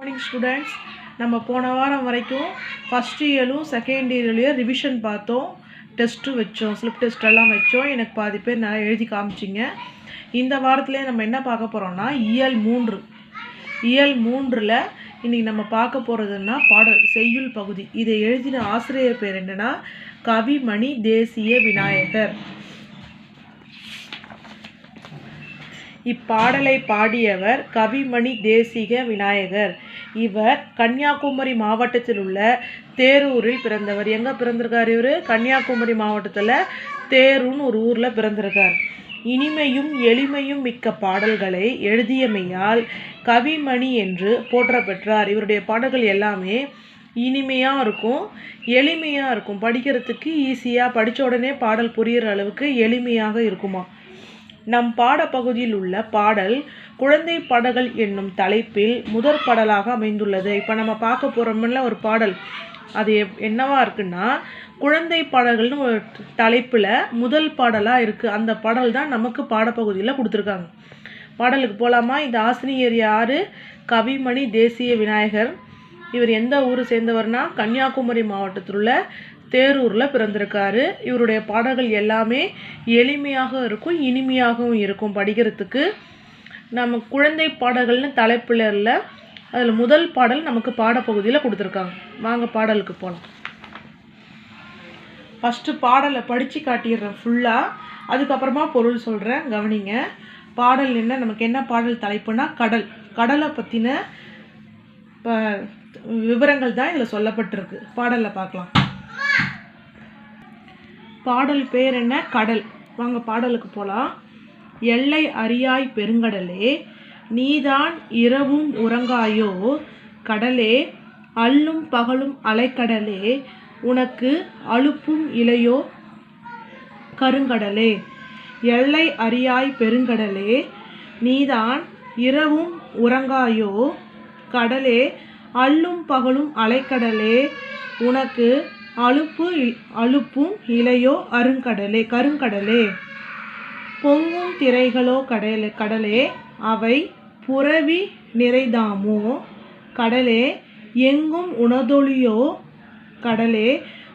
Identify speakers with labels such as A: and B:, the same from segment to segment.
A: Morning students நம்ம போன வாரம் வரைக்கும் ஃபஸ்ட் இயரும் செகண்ட் இயர்லேயும் ரிவிஷன் பார்த்தோம். டெஸ்ட்டு வச்சோம் ஸ்லிப் டெஸ்ட் எல்லாம் வச்சோம். எனக்கு பாதி பேர் நல்லா எழுதி காமிச்சிங்க. இந்த வாரத்துலேயே நம்ம என்ன பார்க்க போகிறோம்னா இயல் மூன்று. இயல் மூன்றில் இன்றைக்கி நம்ம பார்க்க போகிறதுன்னா பாடல் செய்யுள் பகுதி. இதை எழுதின ஆசிரியர் பேர் என்னென்னா கவிமணி தேசிய விநாயகர். இப்பாடலை பாடியவர் கவிமணி தேசிக விநாயகர். இவர் கன்னியாகுமரி மாவட்டத்தில் உள்ள தேரூரில் பிறந்தவர். எங்கே பிறந்திருக்கார் இவர்? கன்னியாகுமரி மாவட்டத்தில் தேரூன்னு ஒரு ஊரில் பிறந்திருக்கார். இனிமையும் எளிமையும் மிக்க பாடல்களை எழுதியமையால் கவிமணி என்று போற்ற பெற்றார் இவருடைய பாடல்கள் எல்லாமே இனிமையாக இருக்கும் எளிமையாக இருக்கும். படிக்கிறதுக்கு ஈஸியாக படித்த உடனே பாடல் புரிகிற அளவுக்கு எளிமையாக இருக்குமா? நம் பாடப்பகுதியில் உள்ள பாடல் குழந்தை பாடல்கள் என்னும் தலைப்பில் முதற் பாடலாக அமைந்துள்ளது. இப்போ நம்ம பார்க்க போகிறோம்ல ஒரு பாடல்? அது எப் என்னவா இருக்குன்னா குழந்தை பாடல்கள்னு ஒரு தலைப்பில் முதல் பாடலாக இருக்குது அந்த பாடல் தான் நமக்கு பாடப்பகுதியில் கொடுத்துருக்காங்க. பாடலுக்கு போகலாமா இந்த ஆசிரியர் யார்? கவிமணி தேசிய விநாயகர். இவர் எந்த ஊர் சேர்ந்தவர்னா? கன்னியாகுமரி மாவட்டத்தில் உள்ள தேரூரில் பிறந்திருக்காரு. இவருடைய பாடல்கள் எல்லாமே எளிமையாக இருக்கும் இனிமையாகவும் இருக்கும் படிக்கிறதுக்கு. நம்ம குழந்தை பாடல்கள்னு தலைப்பில் இல்லை அதில் முதல் பாடல் நமக்கு பாடப்பகுதியில் கொடுத்துருக்காங்க. வாங்க பாடலுக்கு போகலாம் ஃபஸ்ட்டு பாடலை படித்து காட்டிடுறேன் ஃபுல்லாக அதுக்கப்புறமா பொருள் சொல்கிறேன் கவனிங்க. பாடல் என்ன? நமக்கு என்ன பாடல் தலைப்புனா கடல். கடலை பற்றின இப்போ விவரங்கள் தான் இதில் சொல்லப்பட்டிருக்கு. பாடலில் பார்க்கலாம். பாடல் பேர் என்ன? கடல். வாங்க பாடலுக்கு போகலாம் எல்லை அறியாய் பெருங்கடலே நீதான் இரவும் உறங்காயோ? கடலே அல்லும் பகலும் அலைக்கடலே உனக்கு அலுப்பும் இலையோ? கருங்கடலே. எல்லை அறியாய் பெருங்கடலே நீதான் இரவும் உறங்காயோ? கடலே அல்லும் பகலும் அலைக்கடலே உனக்கு அலுப்பு அழுப்பும் அலுப்பும் இலையோ அருங்கடலே கருங்கடலே. பொங்கும் திரைகளோ கடலே கடலே அவை புறவி நிறைதாமோ கடலே எங்கும் உணதொழியோ? கடலே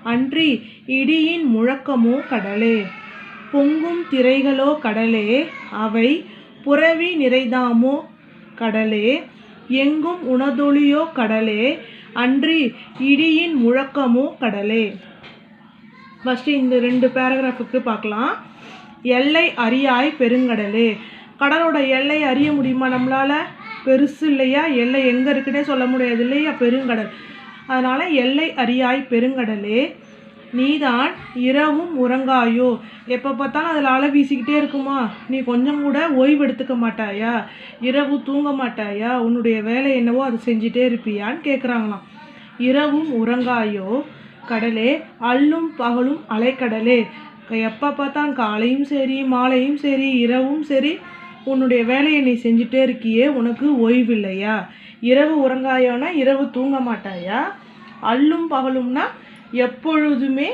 A: அன்றி இடியின் முழக்கமோ? கடலே. பொங்கும் திரைகளோ கடலே அவை புறவி நிறைதாமோ கடலே எங்கும் உணதொழியோ? கடலே அன்றி இடியின் முழக்கமோ கடலே. ஃபஸ்ட்டு இந்த ரெண்டு பேராகிராஃபுக்கு பார்க்கலாம். எல்லை அறியாய் பெருங்கடலே. கடலோட எல்லை அறிய முடியுமா நம்மளால்? பெருசு இல்லையா? எல்லை எங்கே இருக்குன்னே சொல்ல முடியாது இல்லையா பெருங்கடல். அதனால் எல்லை அறியாய் பெருங்கடலே. நீதான் இரவும் உறங்காயோ. எப்போ பார்த்தாலும் அதில் அலை வீசிக்கிட்டே இருக்குமா? நீ கொஞ்சம் கூட ஓய்வு எடுத்துக்க மாட்டாயா? இரவு தூங்க மாட்டாயா? உன்னுடைய வேலை என்னவோ அதை செஞ்சிட்டே இருப்பியான்னு கேட்குறாங்களாம் இரவும் உறங்காயோ? கடலே அல்லும் பகலும் அலைக்கடலே. எப்போ பார்த்தாலும் காலையும் சரி மாலையும் சரி இரவும் சரி உன்னுடைய வேலையை நீ செஞ்சுட்டே இருக்கியே உனக்கு ஓய்வு இல்லையா இரவு உறங்காயோன்னா இரவு தூங்க மாட்டாயா? அல்லும் பகலும்னா எப்பொழுதுமே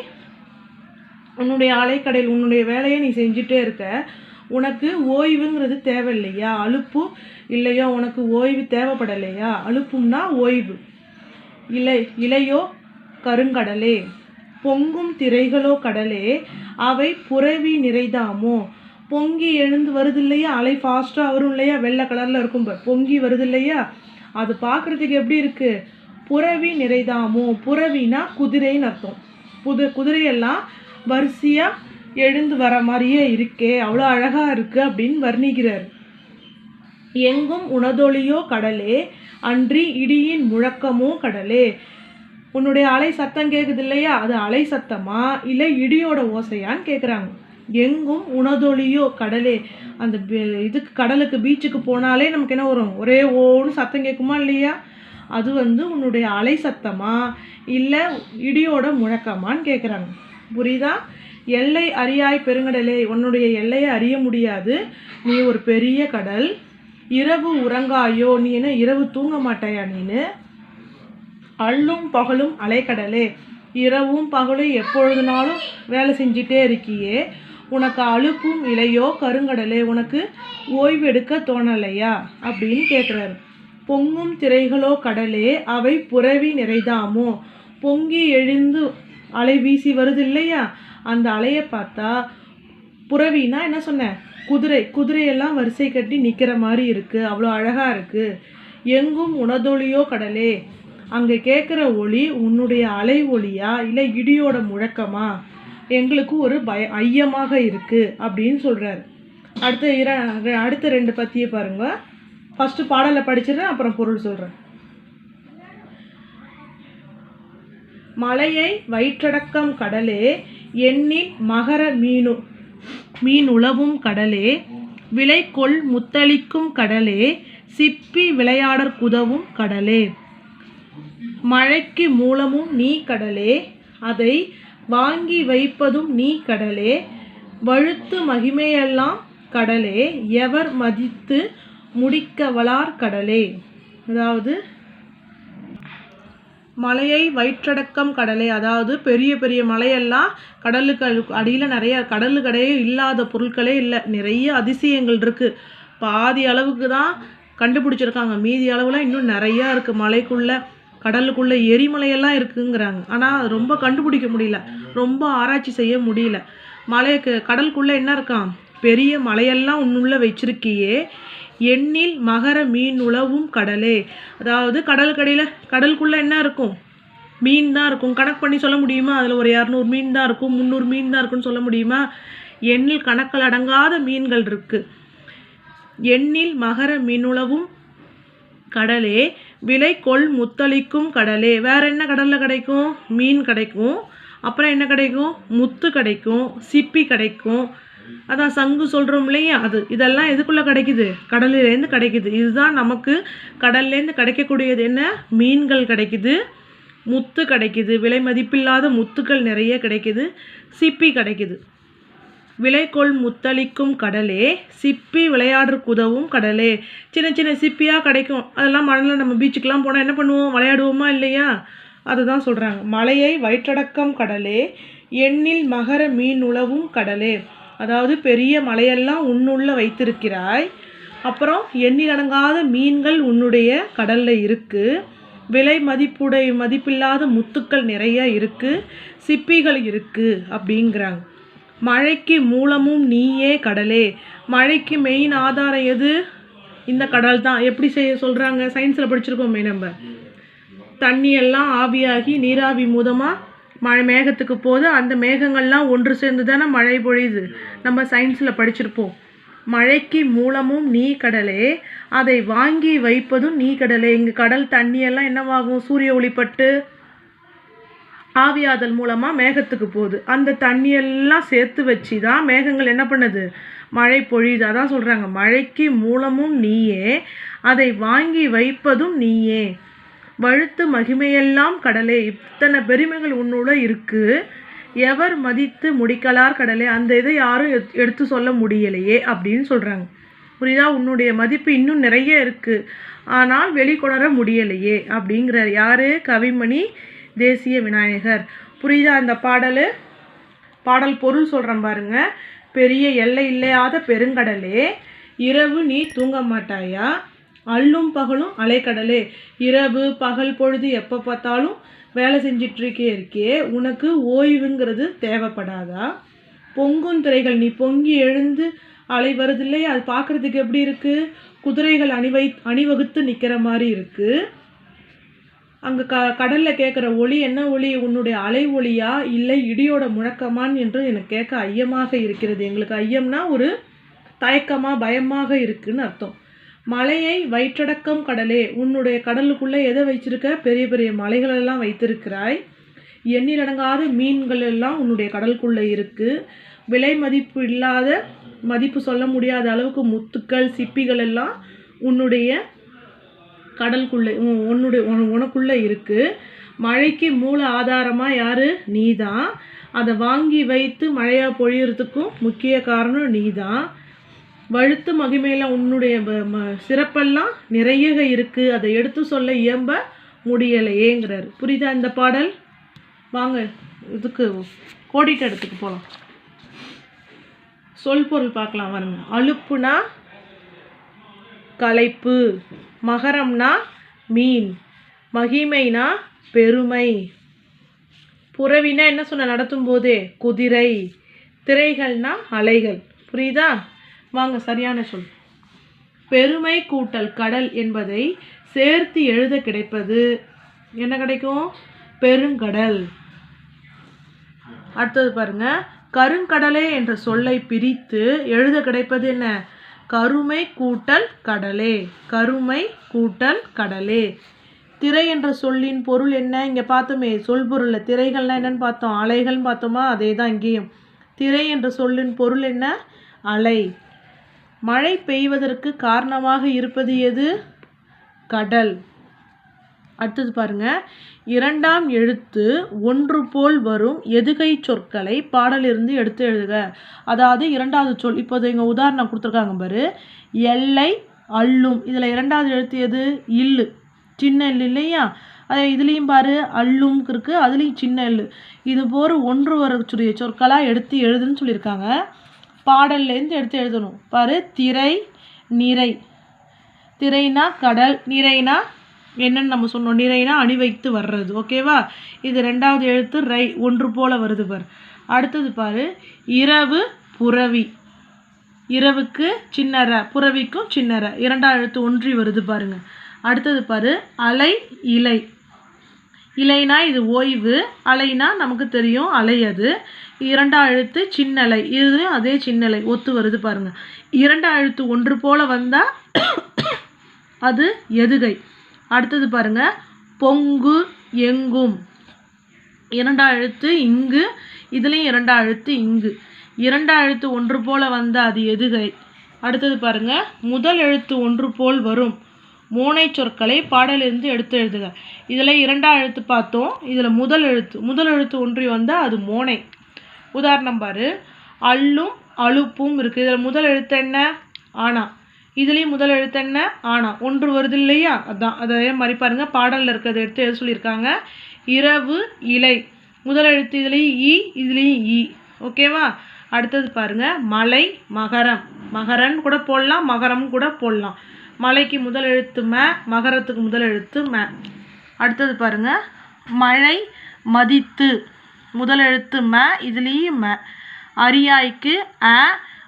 A: உன்னுடைய அலைக்கடையில் உன்னுடைய வேலையை நீ செஞ்சுட்டே இருக்க. உனக்கு ஓய்வுங்கிறது தேவையில்லையா? அலுப்பு இல்லையோ? உனக்கு ஓய்வு தேவைப்படலையா? அலுப்பும்னா ஓய்வு. இலை இலையோ கருங்கடலே. பொங்கும் திரைகளோ கடலே. அவை புறவி நிறைதாமோ பொங்கி எழுந்து வருது இல்லையா அலை ஃபாஸ்ட்டாக வரும் இல்லையா? வெள்ளை கலரில் இருக்கும் பொங்கி வருது இல்லையா அது பார்க்குறதுக்கு எப்படி இருக்குது புரவி நிறைதாமோ? புறவினா குதிரைன்னு அர்த்தம். புது குதிரையெல்லாம் வரிசையாக எழுந்து வர மாதிரியே இருக்கே அவ்வளோ அழகாக இருக்குது அப்படின்னு வர்ணிக்கிறார். எங்கும் உணதொழியோ கடலே அன்றி இடியின் முழக்கமோ கடலே. உன்னுடைய அலை சத்தம் கேட்குது இல்லையா? அது அலை சத்தமா? இல்லை இடியோட ஓசையான்னு கேட்குறாங்க எங்கும் உணதொழியோ கடலே. அந்த இதுக்கு கடலுக்கு பீச்சுக்கு போனாலே நமக்கு என்ன வரும்? ஒரே ஓன்னு சத்தம் கேட்குமா இல்லையா? அது வந்து உன்னுடைய அலை சத்தமா இல்லை இடியோட முழக்கமான்னு கேட்குறாங்க புரியுதா? எல்லை அறியாய் பெருங்கடலே உன்னுடைய எல்லையை அறிய முடியாது. நீ ஒரு பெரிய கடல். இரவு உறங்காயோ நீ என்ன இரவு தூங்க மாட்டாயா நீனு? அள்ளும் பகலும் அலைக்கடலே. இரவும் பகலும் எப்பொழுதுனாலும் வேலை செஞ்சிட்டே இருக்கியே. உனக்கு அழுப்பும் இலையோ கருங்கடலே. உனக்கு ஓய்வு எடுக்க தோணலையா? அப்படின்னு கேட்குறாரு பொங்கும் திரைகளோ கடலே அவை புறவி நிறைதாமோ? பொங்கி எழுந்து அலை வீசி வருது இல்லையா அந்த அலையை பார்த்தா புறவினா என்ன சொன்னேன் குதிரை. குதிரையெல்லாம் வரிசை கட்டி நிற்கிற மாதிரி இருக்குது அவ்வளோ அழகாக இருக்குது எங்கும் உணதொலியோ கடலே? அங்கே கேட்குற ஒளி உன்னுடைய அலை ஒளியா? இல்லை இடியோட முழக்கமா? எங்களுக்கு ஒரு பய ஐயமாக இருக்குது அப்படின்னு சொல்கிறாரு அடுத்த இர அடுத்த ரெண்டு பத்தியை பாருங்கள் ஃபஸ்ட்டு பாடலை படிச்சிடுறேன் அப்புறம் பொருள் சொல்கிறேன் மலையை வயிற்றடக்கம் கடலே எண்ணின் மகர மீனு மீன் உளவும் கடலே விலை கொள் முத்தளிக்கும் கடலே சிப்பி விளையாடற் குதவும் கடலே. மழைக்கு மூலமும் நீ கடலே அதை வாங்கி வைப்பதும் நீ கடலே வழுத்து மகிமையெல்லாம் கடலே எவர் மதித்து முடிக்கவலார் கடலே அதாவது மலையை வயிற்றடக்கம் கடலை. அதாவது பெரிய பெரிய மலையெல்லாம் கடலுக்கு அடியில் நிறைய கடலுக்கடையே இல்லாத பொருட்களே இல்லை. நிறைய அதிசயங்கள் இருக்குது பாதி அளவுக்கு தான் கண்டுபிடிச்சிருக்காங்க. மீதி அளவுலாம் இன்னும் நிறையா இருக்குது மலைக்குள்ளே கடலுக்குள்ளே எரிமலையெல்லாம் இருக்குங்கிறாங்க. ஆனால் அது ரொம்ப கண்டுபிடிக்க முடியல. ரொம்ப ஆராய்ச்சி செய்ய முடியல. மலைக்கு கடலுக்குள்ளே என்ன இருக்கான் பெரிய மலையெல்லாம் உன்னுள்ளே வச்சிருக்கியே. எண்ணில் மகர மீன் உழவும் கடலே. அதாவது கடல் கடையில் கடலுக்குள்ளே என்ன இருக்கும்? மீன் தான் இருக்கும். கணக்கு பண்ணி சொல்ல முடியுமா? அதில் ஒரு இரநூறு மீன் தான் இருக்கும் முந்நூறு மீன் தான் இருக்குன்னு சொல்ல முடியுமா? எண்ணில் கணக்கில் அடங்காத மீன்கள் இருக்குது எண்ணில் மகர மீனுளவும் கடலே விலை கொள் முத்தளிக்கும் கடலே. வேறு என்ன கடலில் கிடைக்கும்? மீன் கிடைக்கும். அப்புறம் என்ன கிடைக்கும்? முத்து கிடைக்கும் சிப்பி கிடைக்கும். அதான் சங்கு சொல்கிறோம் இல்லையா? அது இதெல்லாம் எதுக்குள்ளே கிடைக்குது? கடல்லேருந்து கிடைக்குது. இதுதான் நமக்கு கடல்லேருந்து கிடைக்கக்கூடியது என்ன? மீன்கள் கிடைக்குது முத்து கிடைக்குது விலை மதிப்பில்லாத முத்துக்கள் நிறைய கிடைக்குது சிப்பி கிடைக்குது. விலைக்கொள் முத்தளிக்கும் கடலே சிப்பி விளையாடுறக்கு உதவும் கடலே. சின்ன சின்ன சிப்பியாக கிடைக்கும். அதெல்லாம் மண்ணில் நம்ம பீச்சுக்கெலாம் போனால் என்ன பண்ணுவோம்? விளையாடுவோமா இல்லையா? அதுதான் சொல்கிறாங்க மலையை வயிற்றடக்கம் கடலே எண்ணில் மகர மீன் உழவும் கடலே. அதாவது பெரிய மலையெல்லாம் உன்னுள்ள வைத்திருக்கிறாய். அப்புறம் எண்ணிலடங்காத மீன்கள் உன்னுடைய கடலில் இருக்குது விலை மதிப்புடைய மதிப்பில்லாத முத்துக்கள் நிறைய இருக்குது சிப்பிகள் இருக்குது அப்படிங்கிறாங்க. மழைக்கு மூலமும் நீயே கடலே. மழைக்கு மெயின் ஆதாரம் எது? இந்த கடல் தான் எப்படி செய்ய சொல்கிறாங்க சயின்ஸில் படிச்சிருக்கோமே நம்ம. தண்ணியெல்லாம் ஆவியாகி நீராவி மூலமாக மழை மேகத்துக்கு போது அந்த மேகங்கள்லாம் ஒன்று சேர்ந்து தானே மழை பொழியுது. நம்ம சயின்ஸில் படிச்சிருப்போம். மழைக்கு மூலமும் நீ கடலே அதை வாங்கி வைப்பதும் நீ கடலே இங்கே கடல் தண்ணியெல்லாம் என்னவாகும்? சூரிய ஒளிப்பட்டு ஆவியாதல் மூலமாக மேகத்துக்கு போகுது. அந்த தண்ணியெல்லாம் சேர்த்து வச்சு தான் மேகங்கள் என்ன பண்ணுது? மழை பொழியுது. அதான் சொல்கிறாங்க மழைக்கு மூலமும் நீயே அதை வாங்கி வைப்பதும் நீயே. வழுத்து மகிமையெல்லாம் கடலே. இத்தனை பெருமைகள் உன்னோட இருக்குது எவர் மதித்து முடிக்கலார் கடலே. அந்த இதை யாரும் எத்- எடுத்து சொல்ல முடியலையே அப்படின்னு சொல்கிறாங்க புரியுதா? உன்னுடைய மதிப்பு இன்னும் நிறைய இருக்குது ஆனால் வெளிக்கொணர முடியலையே அப்படிங்கிறார். யார்? கவிமணி தேசிய விநாயகர். புரியுதா அந்த பாடல்? பாடல் பொருள் சொல்கிறேன் பாருங்க. பெரிய எல்லை இல்லாத பெருங்கடலே. இரவு நீ தூங்க மாட்டாயா? அல்லும் பகலும் அலைக்கடலே. இரவு பகல் பொழுது எப்போ பார்த்தாலும் வேலை செஞ்சிட்ருக்கே இருக்கே உனக்கு ஓய்வுங்கிறது தேவைப்படாதா? பொங்கும் திரைகள் நீ பொங்கி எழுந்து அலை வருது இல்லையா அது பார்க்குறதுக்கு எப்படி இருக்குது குதிரைகள் அணிவை அணிவகுத்து நிற்கிற மாதிரி இருக்குது அங்கே க கடலில் கேட்குற ஒளி என்ன ஒளி? உன்னுடைய அலை ஒளியா? இல்லை இடியோட முழக்கமான் என்று எனக்கு கேட்க ஐயமாக இருக்கிறது. எங்களுக்கு ஐயம்னா ஒரு தயக்கமாக பயமாக இருக்குதுன்னு அர்த்தம். மலையை வயிற்றடக்கம் கடலே உன்னுடைய கடலுக்குள்ளே எதை வச்சிருக்க பெரிய பெரிய மலைகளெல்லாம் வைத்திருக்கிறாய். எண்ணிலடங்காத மீன்கள் எல்லாம் உன்னுடைய கடலுக்குள்ளே இருக்குது விலை மதிப்பு இல்லாத மதிப்பு சொல்ல முடியாத அளவுக்கு முத்துக்கள் சிப்பிகள் எல்லாம் உன்னுடைய கடலுக்குள்ளே உன்னுடைய உனக்குள்ளே இருக்குது மழைக்கு மூல ஆதாரமாக யார்? நீ தான் அதை வாங்கி வைத்து மழையாக பொழியறதுக்கும் முக்கிய காரணம் நீ தான் வழுத்து மகிமையில் உன்னுடைய ம- சிறப்பெல்லாம் நிறைய இருக்குது அதை எடுத்து சொல்ல இயம்ப முடியலையேங்கிறார். புரியுதா இந்த பாடல்? வாங்க இதுக்கு கோடிட்ட இடத்துக்கு போகலாம் சொல் பொருள் பார்க்கலாம் வாருங்க அழுப்புனா களைப்பு மகரம்னா மீன் மகிமைனா பெருமை. புறவினா என்ன சொன்ன? நடத்தும் போதே குதிரை திரைகள்னா அலைகள். புரியுதா? வாங்க சரியான சொல். பெருமை கூட்டல் கடல் என்பதை சேர்த்து எழுத கிடைப்பது என்ன கிடைக்கும்? பெருங்கடல். அடுத்தது பாருங்க. கருங்கடலே என்ற சொல்லை பிரித்து எழுத கிடைப்பது என்ன? கருமை கூட்டல் கடலே. கருமை கூட்டல் கடலே. திரை என்ற சொல்லின் பொருள் என்ன? இங்கே பார்த்தோமே சொல் பொருளில் திரைகள்லாம் என்னென்னு பார்த்தோம். அலைகள்னு பார்த்தோமா? அதே தான் இங்கேயும். திரை என்ற சொல்லின் பொருள் என்ன? அலை. மழை பெய்வதற்கு காரணமாக இருப்பது எது? கடல். அடுத்தது பாருங்க. இரண்டாம் எழுத்து ஒன்று போல் வரும் எதுகை சொற்களை பாடலிருந்து எடுத்து எழுதுக. அதாவது இரண்டாவது சொல் இப்போது இங்கே உதாரணம் கொடுத்துருக்காங்க பாரு. எல்லை அள்ளும். இதில் இரண்டாவது எழுத்து எது? இல்லு. சின்ன இல்லு இல்லையா? அதே இதுலேயும் பாரு அள்ளும் இருக்குது அதுலேயும் சின்ன இல்லு இது போல் ஒன்று வரக்கூடிய சொற்களாக எடுத்து எழுதுன்னு சொல்லியிருக்காங்க. பாடல்லேருந்து எடுத்து எழுதணும். பாரு திரை நிறை. திரைனா கடல் நிறைனா என்னன்னு நம்ம சொன்னோம். நிறைனா அணி வைத்து வர்றது. ஓகேவா? இது ரெண்டாவது எழுத்து ரை. ஒன்று போல வருது பார். அடுத்தது பாரு இரவு புறவி. இரவுக்கு சின்னற புறவிக்கும் சின்னற இரண்டாவது எழுத்து ஒன்றி வருது பாருங்க. அடுத்தது பாரு அலை இலை. இலைனா இது ஓய்வு அலைனா நமக்கு தெரியும் அலை அது. இரண்டா எழுத்து சின்னலை இது அதே சின்னலை ஒத்து வருது பாருங்கள் இரண்டாம் எழுத்து ஒன்று போல் வந்தால் அது எதுகை. அடுத்தது பாருங்க பொங்கு எங்கும். இரண்டா எழுத்து இங்கு இதுலேயும் இரண்டா எழுத்து இங்கு. இரண்டா எழுத்து ஒன்று போல் வந்தால் அது எதுகை. அடுத்தது பாருங்க முதல் எழுத்து ஒன்று போல் வரும். மோனை சொற்களை பாடலிருந்து எடுத்து எழுதுக. இதில் இரண்டாம் எழுத்து பார்த்தோம். இதில் முதல் எழுத்து. முதல் எழுத்து ஒன்றி வந்தால் அது மோனை. உதாரணம் பாரு. அள்ளும் அலுப்பும் இருக்குது இதில் முதல் எழுத்து என்ன? ஆனா. இதுலேயும் முதல் எழுத்து என்ன? ஆனா. ஒன்று வருது இல்லையா? அதான். அதே மாதிரி பாருங்க. பாடலில் இருக்கிறத எடுத்து எழுத சொல்லியிருக்காங்க. இரவு இலை. முதல் எழுத்து இதுலேயும் ஈ இதுலேயும் ஈ. ஓகேவா? அடுத்தது பாருங்க. மலை மகரம். மகரன் கூட போடலாம். மகரம் கூட போடலாம். மலைக்கு முதல் எழுத்து ம மகரத்துக்கு முதல் எழுத்து ம. அடுத்தது பாருங்க. மழை மதித்து முதல் எழுத்து ம இதுலேயும் ம. அரியாய்க்கு அ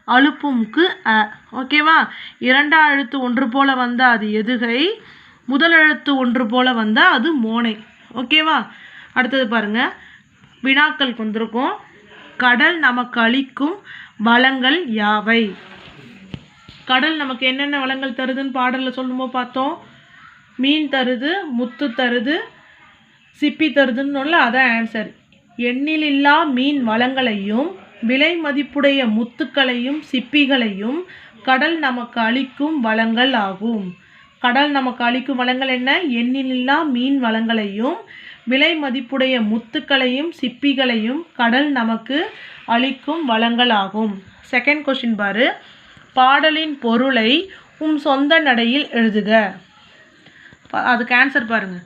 A: அலுப்பும்க்கு அ. ஓகேவா? இரண்டாம் எழுத்து ஒன்று போல் வந்தால் அது எதுகை? முதல் எழுத்து ஒன்று போல் வந்தால் அது மோனை. ஓகேவா? அடுத்தது பாருங்க. வினாக்கள் வந்திருக்கும். கடல் நமக்கு அளிக்கும் வளங்கள் யாவை? கடல் நமக்கு என்னென்ன வளங்கள் தருதுன்னு பாடலில் சொல்லுமோ பார்த்தோம். மீன் தருது முத்து தருது சிப்பி தருதுன்னு அதான் ஆன்சர் எண்ணிலில்லா மீன் வளங்களையும் விலை மதிப்புடைய முத்துக்களையும் சிப்பிகளையும் கடல் நமக்கு அளிக்கும் வளங்கள் ஆகும். கடல் நமக்கு அளிக்கும் வளங்கள் என்ன? எண்ணிலில்லா மீன் வளங்களையும் விலை மதிப்புடைய முத்துக்களையும் சிப்பிகளையும் கடல் நமக்கு அளிக்கும் வளங்கள் ஆகும். செகண்ட் கொஷின் பாரு. பாடலின் பொருளை உம் சொந்த நடையில் எழுதுக. அதுக்கு ஆன்சர் பாருங்க.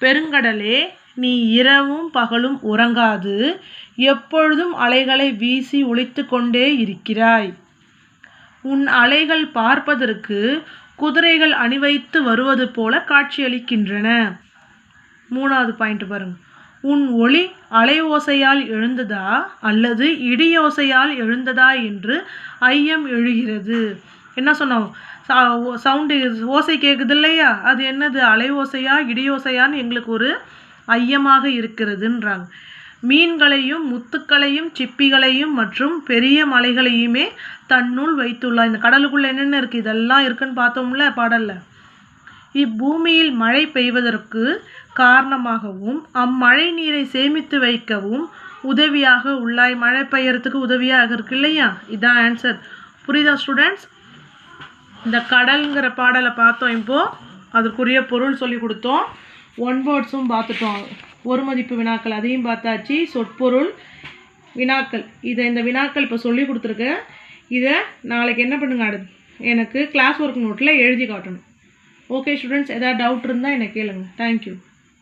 A: பெருங்கடலே நீ இரவும் பகலும் உறங்காது. எப்பொழுதும் அலைகளை வீசி ஒழித்து கொண்டே இருக்கிறாய். உன் அலைகள் பார்ப்பதற்கு குதிரைகள் அணிவைத்து வருவது போல காட்சியளிக்கின்றன. மூணாவது பாயிண்ட் பாருங்க. உன் ஒளி அலை ஓசையால் எழுந்ததா அல்லது இடியோசையால் எழுந்ததா என்று ஐயம் எழுகிறது. என்ன சொன்னோம்? சவுண்டு ஓசை கேட்குது இல்லையா அது என்னது? அலை ஓசையா இடியோசையான்னு எங்களுக்கு ஒரு ஐயமாக இருக்கிறதுன்றாங்க. மீன்களையும் முத்துக்களையும் சிப்பிகளையும் மற்றும் பெரிய மலைகளையுமே தன்னுள் வைத்துள்ளார். இந்த கடலுக்குள்ளே என்னென்ன இருக்குது இதெல்லாம் இருக்குன்னு பார்த்தோம்ல பாடலில். இப்பூமியில் மழை பெய்வதற்கு காரணமாகவும் அம்மழை நீரை சேமித்து வைக்கவும் உதவியாக உள்ளாய். மழை பெய்யறதுக்கு உதவியாக இருக்கு இல்லையா? இதான் ஆன்சர் புரியுதா ஸ்டூடெண்ட்ஸ் இந்த கடல்ங்கிற பாடலை பார்த்தோம் இப்போது அதற்குரிய பொருள் சொல்லி கொடுத்தோம். ஒன் வேர்ட்ஸும் பார்த்துட்டோம். ஒரு மதிப்பு வினாக்கள் அதையும் பார்த்தாச்சு. சொற்பொருள் வினாக்கள். இதை இந்த வினாக்கள் இப்போ சொல்லி கொடுத்துருக்கேன் இதை நாளைக்கு என்ன பண்ணுங்க அடுத்து? எனக்கு கிளாஸ் ஒர்க் நோட்டில் எழுதி காட்டணும். ஓகே ஸ்டூடெண்ட்ஸ் ஏதாவது டவுட் இருந்தால் என்னை கேளுங்க. தேங்க்யூ